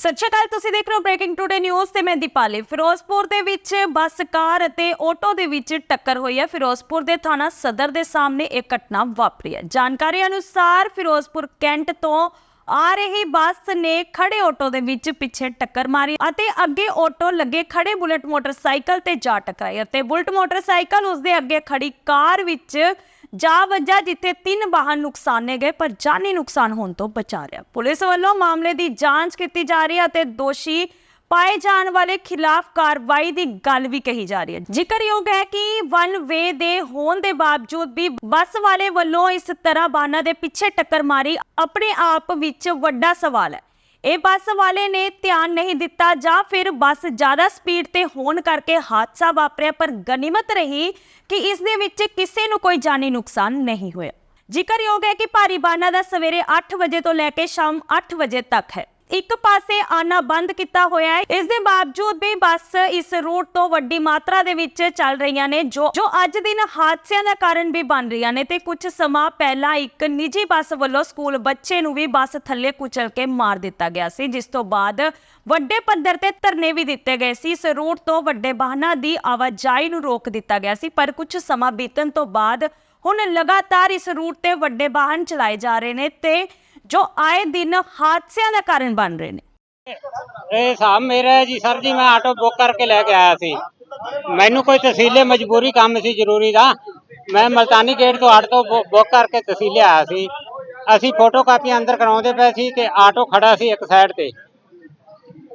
ਸਤਿ ਸ਼੍ਰੀ ਅਕਾਲ ਤੁਸੀਂ ਦੇਖ ਰਹੇ ਹੋ ਬ੍ਰੇਕਿੰਗ ਟੂਡੇ ਨਿਊਜ਼ ਤੇ ਮੈਂ ਦੀਪਾਲੀ। ਫਿਰੋਜ਼ਪੁਰ ਦੇ ਵਿੱਚ ਬੱਸ, ਕਾਰ ਅਤੇ ਆਟੋ ਦੇ ਵਿੱਚ ਟੱਕਰ ਹੋਈ ਹੈ। ਫਿਰੋਜ਼ਪੁਰ ਦੇ ਥਾਣਾ ਸਦਰ ਦੇ ਸਾਹਮਣੇ ਇਹ ਘਟਨਾ ਵਾਪਰੀ ਹੈ। ਜਾਣਕਾਰੀ ਅਨੁਸਾਰ ਫਿਰੋਜ਼ਪੁਰ ਕੈਂਟ ਤੋਂ ਆ ਰਹੀ ਬੱਸ ਨੇ ਖੜੇ ਆਟੋ ਦੇ ਵਿੱਚ ਪਿੱਛੇ ਟੱਕਰ ਮਾਰੀ ਅਤੇ ਅੱਗੇ ਆਟੋ ਲੱਗੇ ਖੜੇ ਬੁਲਟ ਮੋਟਰਸਾਈਕਲ ਤੇ ਜਾ ਟਕਰਾਈ ਅਤੇ ਬੁਲਟ ਮੋਟਰਸਾਈਕਲ ਉਸਦੇ ਅੱਗੇ ਖੜੀ ਕਾਰ ਵਿੱਚ ਜਾ ਵੱਜਾ ਜਿੱਥੇ ਤਿੰਨ ਵਾਹਨ ਨੁਕਸਾਨੇ ਗਏ, ਪਰ ਜਾਨੀ ਨੁਕਸਾਨ ਹੋਣ ਤੋਂ ਬਚਾ ਰਿਹਾ। ਪੁਲਿਸ ਵੱਲੋਂ ਮਾਮਲੇ ਦੀ ਜਾਂਚ ਕੀਤੀ ਜਾ ਰਹੀ ਹੈ ਅਤੇ ਦੋਸ਼ੀ ਪਾਏ ਜਾਣ ਵਾਲੇ ਖਿਲਾਫ ਕਾਰਵਾਈ ਦੀ ਗੱਲ ਵੀ ਕਹੀ ਜਾ ਰਹੀ ਹੈ। ਜ਼ਿਕਰਯੋਗ ਹੈ ਕਿ ਵਨ ਵੇ ਦੇ ਹੋਣ ਦੇ ਬਾਵਜੂਦ ਵੀ ਬੱਸ ਵਾਲੇ ਵੱਲੋਂ ਇਸ ਤਰ੍ਹਾਂ ਵਾਹਨਾਂ ਦੇ ਪਿੱਛੇ ਟੱਕਰ ਮਾਰੀ, ਆਪਣੇ ਆਪ ਵਿੱਚ ਵੱਡਾ ਸਵਾਲ ਹੈ। ਇਹ ਬੱਸ ਵਾਲੇ ਨੇ ਧਿਆਨ ਨਹੀਂ ਦਿੱਤਾ ਜਾਂ ਫਿਰ ਬੱਸ ਜ਼ਿਆਦਾ ਸਪੀਡ ਤੇ ਹੋਣ ਕਰਕੇ ਹਾਦਸਾ ਵਾਪਰਿਆ, ਪਰ ਗਨੀਮਤ ਰਹੀ ਕਿ ਇਸ ਦੇ ਵਿੱਚ ਕਿਸੇ ਨੂੰ ਕੋਈ ਜਾਨੀ ਨੁਕਸਾਨ ਨਹੀਂ ਹੋਇਆ। ਜ਼ਿਕਰਯੋਗ ਹੈ ਕਿ ਭਾਰੀ ਵਾਹਨਾਂ ਦਾ ਸਵੇਰੇ 8 ਵਜੇ ਤੋਂ ਲੈ ਕੇ ਸ਼ਾਮ 8 ਵਜੇ ਤੱਕ ਹੈ। ਇੱਕ ਪਾਸੇ ਆਣਾ ਬੰਦ ਕੀਤਾ ਹੋਇਆ ਹੈ। ਇਸ ਦੇ ਬਾਵਜੂਦ ਵੀ ਬੱਸ ਇਸ ਰੂਟ ਤੋਂ ਵੱਡੀ ਮਾਤਰਾ ਦੇ ਵਿੱਚ ਚੱਲ ਰਹੀਆਂ ਨੇ, ਜੋ ਜੋ ਅੱਜ ਦਿਨ ਹਾਦਸਿਆਂ ਦਾ ਕਾਰਨ ਵੀ ਬਣ ਰਹੀਆਂ ਨੇ ਤੇ ਕੁਝ ਸਮਾਂ ਪਹਿਲਾਂ ਇੱਕ ਨਿੱਜੀ ਬੱਸ ਵੱਲੋਂ ਸਕੂਲ ਬੱਚੇ ਨੂੰ ਵੀ ਬੱਸ ਥੱਲੇ ਕੁਚਲ ਕੇ ਮਾਰ ਦਿੱਤਾ ਗਿਆ ਸੀ, ਜਿਸ ਤੋਂ ਬਾਅਦ ਵੱਡੇ ਪੱਧਰ ਤੇ ਧਰਨੇ ਵੀ ਦਿੱਤੇ ਗਏ ਸੀ। ਇਸ ਰੂਟ ਤੋਂ ਵੱਡੇ ਵਾਹਨਾਂ ਦੀ ਆਵਾਜਾਈ ਨੂੰ ਰੋਕ ਦਿੱਤਾ ਗਿਆ ਸੀ, ਪਰ ਕੁਝ ਸਮਾਂ ਬੀਤਣ ਤੋਂ ਬਾਅਦ ਹੁਣ ਲਗਾਤਾਰ ਇਸ ਰੂਟ ਤੇ ਵੱਡੇ ਵਾਹਨ ਚਲਾਏ ਜਾ ਰਹੇ ਨੇ ਤੇ ਜੋ ਆਏ ਦਿਨ ਹਾਦਸਿਆਂ ਦਾ ਕਾਰਨ ਬਣ ਰਹੇ ਨੇ। ਇਹ ਹਿਸਾਬ ਮੇਰਾ ਜੀ ਸਰ ਜੀ, ਮੈਂ ਆਟੋ ਬੁੱਕ ਕਰਕੇ ਲੈ ਕੇ ਆਇਆ ਸੀ। ਮੈਨੂੰ ਕੋਈ ਤਹਿਸੀਲੇ ਮਜਬੂਰੀ ਕੰਮ ਸੀ ਜ਼ਰੂਰੀ ਦਾ। ਮੈਂ ਮਲਤਾਨੀ ਗੇਟ ਤੋਂ ਆਟੋ ਬੁੱਕ ਕਰਕੇ ਤਹਿਸੀਲੇ ਆਇਆ ਸੀ। ਅਸੀਂ ਫੋਟੋ ਕਾਪੀ ਅੰਦਰ ਕਰਾਉਂਦੇ ਪਏ ਸੀ ਤੇ ਆਟੋ ਖੜਾ ਸੀ ਇੱਕ ਸਾਈਡ ਤੇ।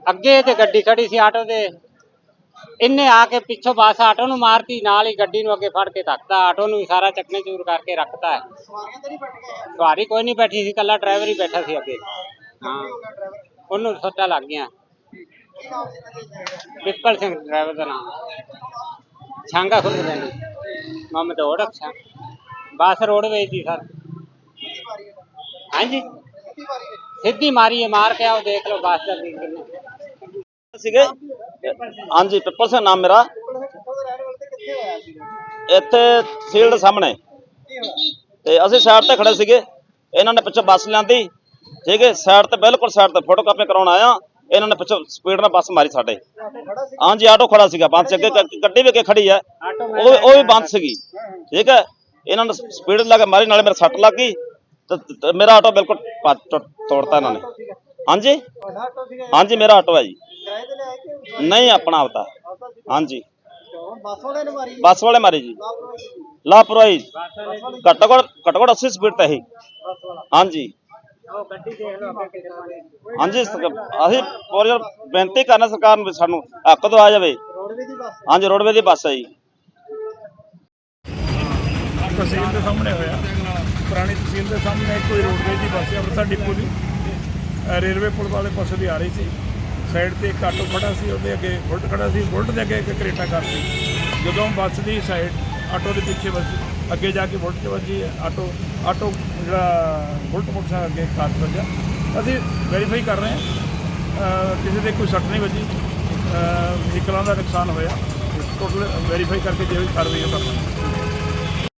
ਅੱਗੇ ਤੇ ਗੱਡੀ ਖੜੀ ਸੀ ਆਟੋ ਦੇ। ਇਹਨੇ ਆ ਕੇ ਪਿੱਛੋਂ ਬੱਸ ਆਟੋ ਨੂੰ ਮਾਰਤੀ ਨਾਲ ਹੀ ਗੱਡੀ ਨੂੰ ਅੱਗੇ ਫੜ ਕੇ ਧੱਕਤਾ। ਆਟੋ ਨੂੰ ਵੀ ਸਾਰਾ ਚੱਕਨੇ ਚੂਰ ਕਰਕੇ ਰੱਖਤਾ। ਹੈ ਸਵਾਰੀ ਕੋਈ ਨਹੀਂ ਬੈਠੀ ਸੀ ਕੱਲਾ ਡਰਾਈਵਰ ਹੀ ਬੈਠਾ ਸੀ ਅੱਗੇ। ਹਾਂ। ਉਹਨੂੰ ਸੱਟਾਂ ਲੱਗ ਗਈਆਂ। ਪਿੱਪਲ ਸਿੰਘ ਡਰਾਈਵਰ ਦਾ ਨਾਮ। ਛਾਂਗਾ ਖੁੱਲ ਜਾਂਦੀ ਮੁਹੰਮਦ ਔੜ ਅੱਛਾ ਬੱਸ ਰੋਡ ਵੇਚਦੀ ਸਰ। ਹਾਂਜੀ। ਸਿੱਧੀ ਮਾਰੀ ਹੈ ਮਾਰ ਕੇ ਆਓ ਦੇਖ ਲਓ ਬੱਸ ਦਾ ਸੀਗੇ? ਹਾਂਜੀ ਪਿੱਪਲ ਸਿੰਘ ਨਾਮ ਮੇਰਾ। ਇੱਥੇ ਫੀਲਡ ਸਾਹਮਣੇ। ਤੇ ਅਸੀਂ ਸਾਈਡ ਤੇ ਖੜੇ ਸੀਗੇ। ਇਹਨਾਂ ਨੇ ਪਿੱਛੋਂ ਬੱਸ ਲਿਆਂਦੀ। ਠੀਕ ਹੈ, ਸਾਈਡ ਤੇ ਬਿਲਕੁਲ ਸਾਈਡ ਤੇ ਫੋਟੋ ਕਾਪੀ ਕਰਾਉਣ ਆਇਆ। ਇਹਨਾਂ ਨੇ ਪਿੱਛੋਂ ਸਪੀਡ ਨਾਲ ਬੱਸ ਮਾਰੀ ਸਾਡੇ। ਹਾਂਜੀ, ਆਟੋ ਖੜਾ ਸੀਗਾ ਬੰਦ ਅੱਗੇ ਗੱਡੀ ਵੀ ਅੱਗੇ ਖੜੀ ਹੈ ਉਹ ਵੀ- ਉਹ ਵੀ ਬੰਦ ਸੀਗੀ। ਠੀਕ ਹੈ, ਇਹਨਾਂ ਨੇ ਸਪੀਡ ਲਾ ਕੇ ਮਾਰੀ, ਨਾਲੇ ਮੇਰੇ ਸੱਟ ਲੱਗ ਗਈ। ਤੇ- ਮੇਰਾ ਆਟੋ ਬਿਲਕੁਲ ਤੋੜਤਾ ਇਹਨਾਂ ਨੇ। ਹਾਂਜੀ? ਹਾਂਜੀ, ਮੇਰਾ ਆਟੋ ਹੈ ਜੀ। ਨਹੀਂ, ਆਪਣਾ ਆਵਤਾ ਹਾਂਜੀ। ਬੱਸ ਵਾਲੇ ਮਾਰੀ ਜੀ। ਲਾਪਰਵਾਹੀ। ਘੱਟੋ ਘੱਟ ਘੱਟੋ ਘੱਟ 80 ਸਪੀਡ ਤੇ ਹੀ ਹਾਂਜੀ। ਹਾਂਜੀ, ਸਰ- ਅਸੀਂ ਪੂਰੀ ਬੇਨਤੀ ਕਰਨਾ ਸਰਕਾਰ ਨੂੰ ਵੀ ਸਾਨੂੰ ਹੱਕ ਤੋਂ ਆ ਜਾਵੇ। ਹਾਂਜੀ ਰੋਡਵੇ ਦੀ ਬੱਸ ਹੈ ਜੀ। ਤਹਿਸੀਲ ਦੇ ਸਾਹਮਣੇ ਹੋਇਆ। ਪੁਰਾਣੀ ਤਹਿਸੀਲ ਦੇ ਸਾਹਮਣੇ ਕੋਈ ਰੋਡਵੇਜ ਦੀ ਬੱਸ ਹੈ, ਅੰਮ੍ਰਿਤਸਰ ਡਿਪੂ ਦੀ। ਅਹ ਰੇਲਵੇ ਪੁਲ ਵਾਲੇ ਪਾਸੇ ਦੀ ਆ ਰਹੀ ਸੀ। ਸਾਈਡ ਤੇ ਇੱਕ ਆਟੋ ਖੜਾ ਸੀ, ਉਹਦੇ ਅੱਗੇ ਬੁਲਟ ਖੜਾ ਸੀ, ਬੁਲਟ ਦੇ ਅੱਗੇ ਇੱਕ ਕਰੇਟਾ ਕਾਰ ਸੀ। ਜਦੋਂ ਬੱਸ ਦੀ ਸਾਈਡ, ਆਟੋ ਦੇ ਪਿੱਛੇ ਵੱਜੀ, ਅੱਗੇ ਜਾ ਕੇ ਬੁਲਟ 'ਚ ਵੱਜੀ, ਆਟੋ ਆਟੋ ਜਿਹੜਾ ਬੁਲਟ ਮੋਟਰਸਾਈਕਲ ਅੱਗੇ ਕਾਰ 'ਚ ਵੱਜਾ ਅਸੀਂ ਵੈਰੀਫਾਈ ਕਰ ਰਹੇ ਹਾਂ ਕਿਸੇ ਦੇ ਕੋਈ ਸੱਟ ਨਹੀਂ ਵੱਜੀ ਵਹੀਕਲਾਂ ਦਾ ਨੁਕਸਾਨ ਹੋਇਆ। ਟੋਟਲ ਵੈਰੀਫਾਈ ਕਰਕੇ ਜੇ ਵੀ ਕਾਰਵਾਈ ਉਹ ਕਰਨਾ